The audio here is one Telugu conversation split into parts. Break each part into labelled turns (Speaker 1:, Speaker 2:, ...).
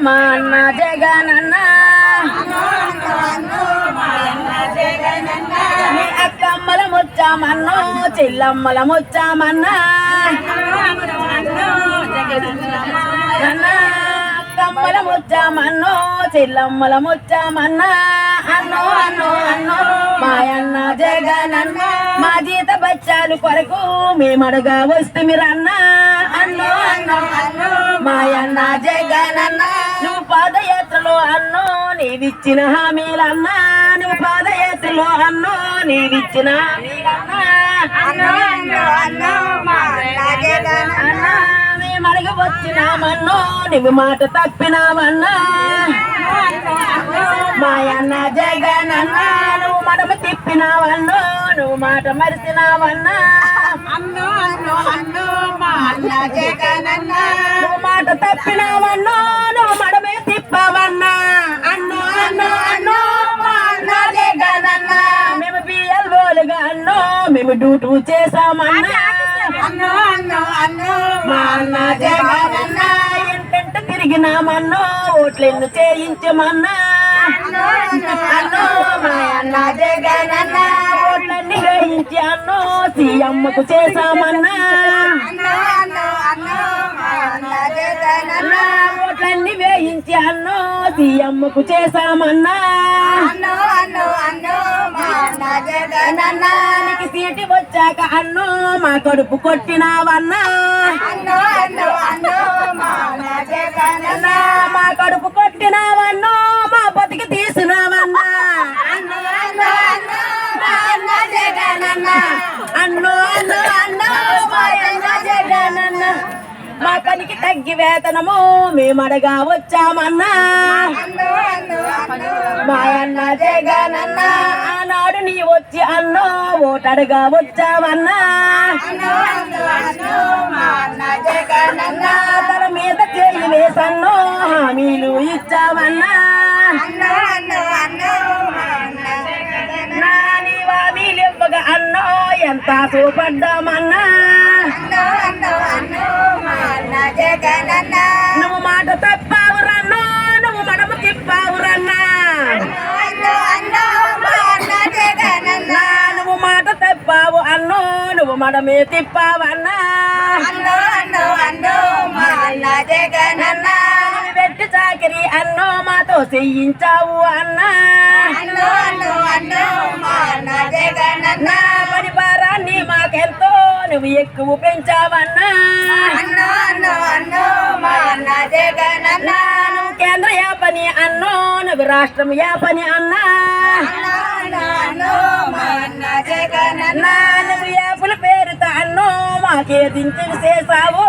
Speaker 1: మా అన్న జగనన్న. మీ అక్కమ్మల ముచ్చామన్నో చెల్లమ్మల ముచ్చామన్నా. అక్కమ్మల ముచ్చామన్నో చెల్లమ్మల ముచ్చామన్నా. అన్నో అన్నో అన్నో మాయన్న జగనన్న. మా జీత బచ్చాలు కొరకు మేమడగా వస్తే మీరన్నా. అన్నో అన్నో అన్నో మాయన్న జగనన్నా. నువ్వు పాదయాత్రలో అన్నో నీవిచ్చిన హామీలన్నా. నువ్వు పాదయాత్రలో అన్నో నీవిచ్చిన హామీలన్నా. అన్నో అన్నో అన్నో మా అన్న జగనన్న అన్నా మేము అడిగి వచ్చినామన్నో నువ్వు మాట తప్పినామన్నా మాయన్న జగనన్న నువ్వు మడమ తిప్పినావన్నో నువ్వు మాట మరిసినావన్నా.
Speaker 2: అన్నో అన్నో అన్నో మా అన్న జగనన్న.
Speaker 1: నువ్వు మాట తప్పినావన్నో అన్నో మేము డ్యూటీ చేసామన్నా
Speaker 2: అన్నో అన్నో అన్నో
Speaker 1: మా అన్న జగనన్న ఎంటెంట తిరిగినామన్నో ఓట్లెన్ను చేయించమన్నా. అన్నో మా అన్న జగనన్న ఓట్లన్నీ వేయించి అన్నో
Speaker 2: అన్నో అన్నో అన్నో మా అన్నా
Speaker 1: వేయించి అన్నో సీఎంకు చేశామన్నా.
Speaker 2: అన్నో అన్నో అన్నో మా అన్న జగనన్న.
Speaker 1: నీకు సీటు వచ్చాక అన్నో మా కడుపు కొట్టినావన్నా.
Speaker 2: అన్నో అన్నో అన్నో మా
Speaker 1: కడుపు కొట్టినావన్నో మా బతికి తీసినావన్నా.
Speaker 2: అన్నో అన్నో అన్నో మా అన్న జగనన్న.
Speaker 1: అన్నో అన్నో అన్నో మా పనికి తగ్గి వేతనము మేమడగా వచ్చామన్నా. మా అన్న జగనన్న ఆనాడు నీ వచ్చి అన్నో ఓటడగా
Speaker 2: వచ్చామన్నా.
Speaker 1: తల మీద చేయి వేసన్నో హామీలు ఇచ్చామన్నా. ఇవ్వగా అన్నో ఎంత సూపడ్డామన్నా నువ్వు మాట తప్పావు రన్నో నువ్వు మడమ తిప్పావు రన్నా నువ్వు మాట తప్పావు అన్నో నువ్వు మడమే తిప్పావన్నా. పెట్టి చాకరి అన్నో మాతో చెయ్యించావు అన్నా.
Speaker 2: అన్నో అన్నో అన్నో మా అన్న
Speaker 1: నువ్వు ఎక్కువ పెంచావన్నా నువ్వు కేంద్ర యాపని అన్నో నువ్వు రాష్ట్రం యాపని అన్నా. నువ్వు యాపుల పేరుతో అన్నో మాకే దించులు చేసావు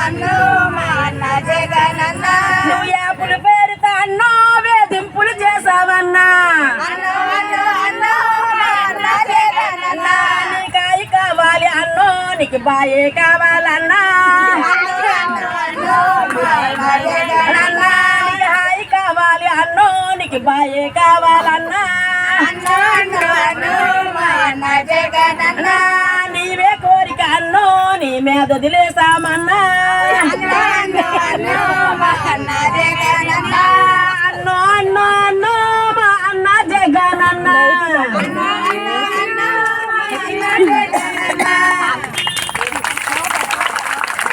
Speaker 2: అన్నో.
Speaker 1: అబ్బాయి కావాలన్నా. హాయి కావాలి అన్నో నీకు బాయే కావాలన్నా. నీవే కోరిక అన్నో నీ మీద వదిలేసామన్నా.